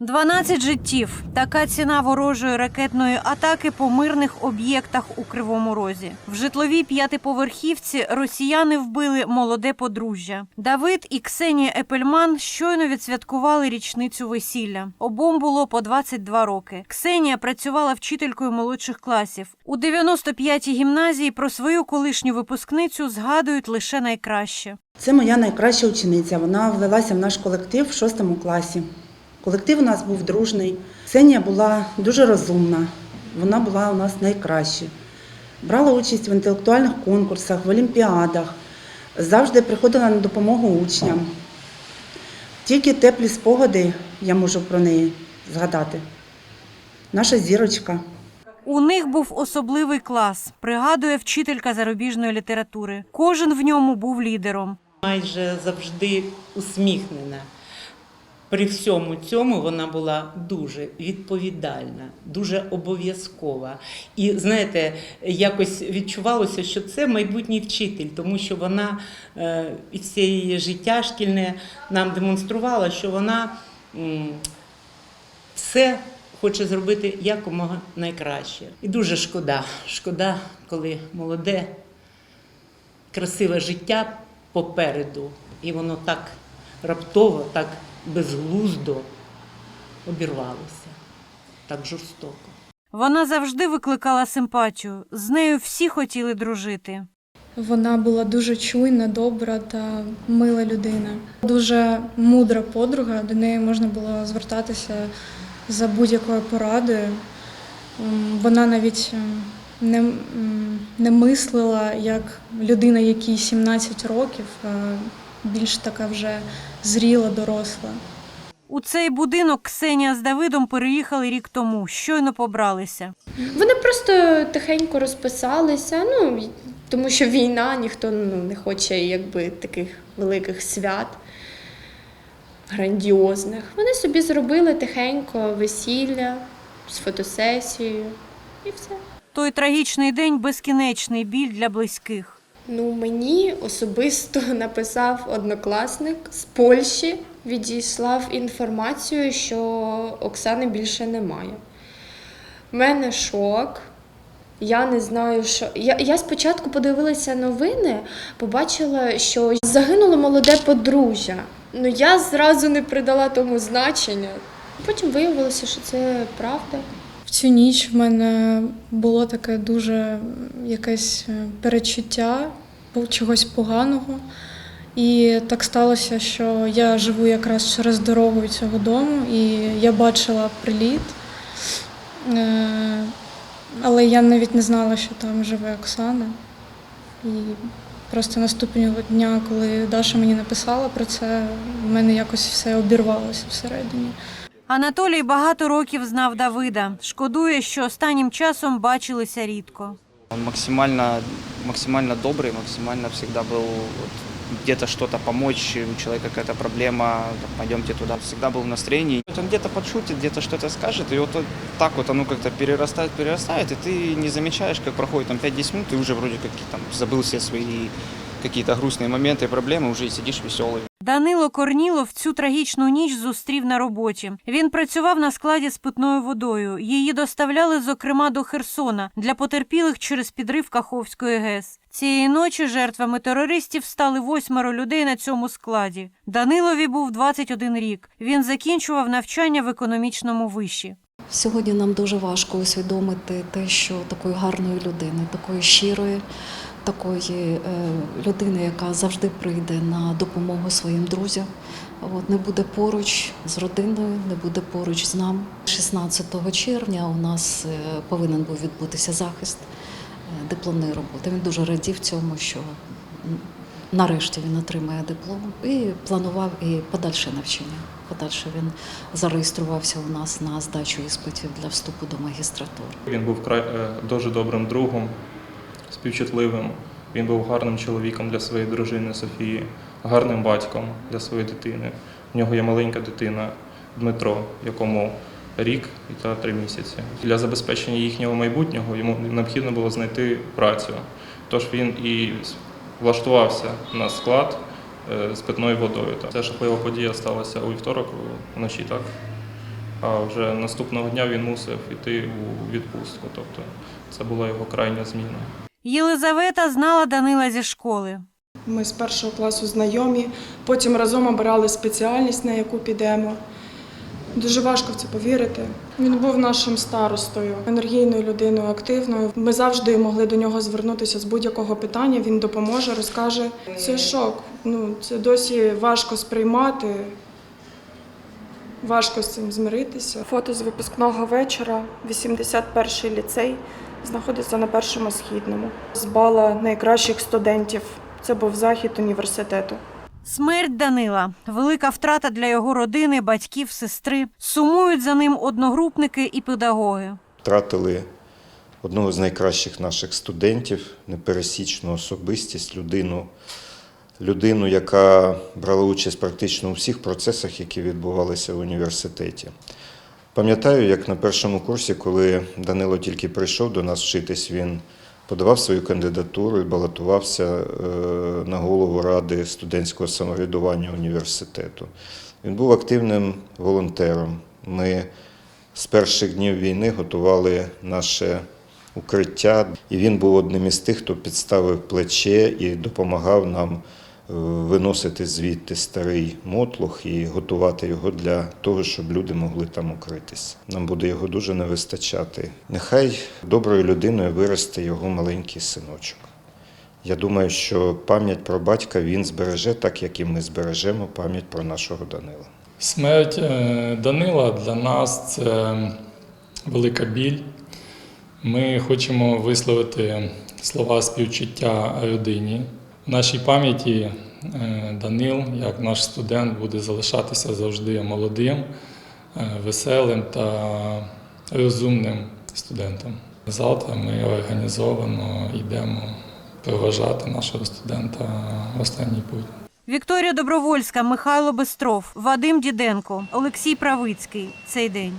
12 життів. Така ціна ворожої ракетної атаки по мирних об'єктах у Кривому Розі. В житловій п'ятиповерхівці росіяни вбили молоде подружжя. Давид і Ксенія Епельман щойно відсвяткували річницю весілля. Обом було по 22 роки. Ксенія працювала вчителькою молодших класів. У 95-й гімназії про свою колишню випускницю згадують лише найкраще. Це моя найкраща учениця. Вона влилася в наш колектив в шостому класі. Колектив у нас був дружний. Ксенія була дуже розумна. Вона була у нас найкраща. Брала участь в інтелектуальних конкурсах, в олімпіадах, завжди приходила на допомогу учням. Тільки теплі спогади я можу про неї згадати. Наша зірочка. У них був особливий клас, пригадує вчителька зарубіжної літератури. Кожен в ньому був лідером. майже завжди усміхнена. При всьому цьому вона була дуже відповідальна, дуже обов'язкова. І знаєте, якось відчувалося, що це майбутній вчитель, тому що вона і все її життя шкільне нам демонструвала, що вона все хоче зробити якомога найкраще. І дуже шкода, шкода, коли молоде красиве життя попереду, і воно так раптово, так безглуздо обірвалося, так жорстоко. Вона завжди викликала симпатію. З нею всі хотіли дружити. Вона була дуже чуйна, добра та мила людина. Дуже мудра подруга, до неї можна було звертатися за будь-якою порадою. Вона навіть не, не мислила як людина, якій 17 років, більш така вже зріла, доросла. У цей будинок Ксенія з Давидом переїхали рік тому, щойно побралися. Вони просто тихенько розписалися, ну й- тому що війна, ніхто ну, не хоче якби таких великих свят грандіозних. Вони собі зробили тихенько весілля з фотосесією і все. Той трагічний день безкінечний біль для близьких. Ну, мені особисто написав однокласник з Польщі, відіслав інформацію, що Оксани більше немає. У мене шок. Я не знаю, що. Я, я спочатку подивилася новини, побачила, що загинуло молоде подружжя. Ну я зразу не придала тому значення. Потім виявилося, що це правда. Цю ніч в мене було таке дуже якесь е, перечуття чогось поганого. І так сталося, що я живу якраз через дорогу цього дому, і я бачила приліт. Е, Але я навіть не знала, що там живе Оксана. І просто наступного дня, коли Даша мені написала про це, в мене якось все обірвалося всередині. Анатолій багато років знав Давида. Шкодує, що останнім часом бачилися рідко. Он максимально, максимально добрый, максимально всегда был вот, где-то что-то помочь, у человека какая-то проблема, там, пойдемте туда. Всегда был в настроении. Вот Он где-то подшутит, где-то что-то скажет, и вот вот так вот оно как-то перерастает, перерастает, и ты не замечаешь, как проходит там 5-10 минут, и уже вроде как там забыл все свои какие-то грустные моменты, проблемы, уже и сидишь веселый. Данило Корнілов цю трагічну ніч зустрів на роботі. Він працював на складі з питною водою. Її доставляли, зокрема, до Херсона для потерпілих через підрив Каховської ГЕС. Цієї ночі жертвами терористів стали восьмеро людей на цьому складі. Данилові був 21 рік. Він закінчував навчання в економічному виші. Сьогодні нам дуже важко усвідомити те, що такої гарної людини, такої щирої, такої е, людини, яка завжди прийде на допомогу своїм друзям, от, не буде поруч з родиною, не буде поруч з нами. 16 червня у нас е, повинен був відбутися захист е, дипломної роботи. Він дуже радів цьому, що нарешті він отримає диплом і планував і подальше навчання. Подальше він зареєструвався у нас на здачу іспитів для вступу до магістратури. Він був дуже добрим другом, співчутливим. Він був гарним чоловіком для своєї дружини Софії, гарним батьком для своєї дитини. У нього є маленька дитина Дмитро, якому рік та три місяці. Для забезпечення їхнього майбутнього йому необхідно було знайти працю. Тож він і влаштувався на склад е, з питною водою. Ця жахлива подія сталася у вівторок вночі, так? а вже наступного дня він мусив йти у відпустку. Тобто це була його крайня зміна. Єлизавета знала Данила зі школи. Ми з першого класу знайомі, потім разом обирали спеціальність, на яку підемо. Дуже важко в це повірити. Він був нашим старостою, енергійною людиною, активною. Ми завжди могли до нього звернутися з будь-якого питання. Він допоможе, розкаже. Це шок. Ну, це досі важко сприймати. Важко з цим змиритися. Фото з випускного вечора, 81-й ліцей, знаходиться на першому східному. З бала найкращих студентів. Це був захід університету. Смерть Данила велика втрата для його родини, батьків, сестри. Сумують за ним одногрупники і педагоги. втратили одного з найкращих наших студентів, непересічну особистість, людину, людину, яка брала участь практично у всіх процесах, які відбувалися в університеті. Пам'ятаю, як на першому курсі, коли Данило тільки прийшов до нас вчитись, він подавав свою кандидатуру і балотувався е, на голову ради студентського самоврядування університету. Він був активним волонтером. Ми з перших днів війни готували наше укриття, і він був одним із тих, хто підставив плече і допомагав нам виносити звідти старий мотлох і готувати його для того, щоб люди могли там укритись. Нам буде його дуже не вистачати. Нехай доброю людиною виросте його маленький синочок. Я думаю, що пам'ять про батька він збереже, так як і ми збережемо пам'ять про нашого Данила. Смерть е, Данила для нас це велика біль. Ми хочемо висловити слова співчуття родині. В нашій пам'яті е, Данил, як наш студент, буде залишатися завжди молодим, е, веселим та розумним студентом. Завтра ми організовано йдемо проважати нашого студента в останній путь. Вікторія Добровольська, Михайло Бестров, Вадим Діденко, Олексій Правицький. Цей день.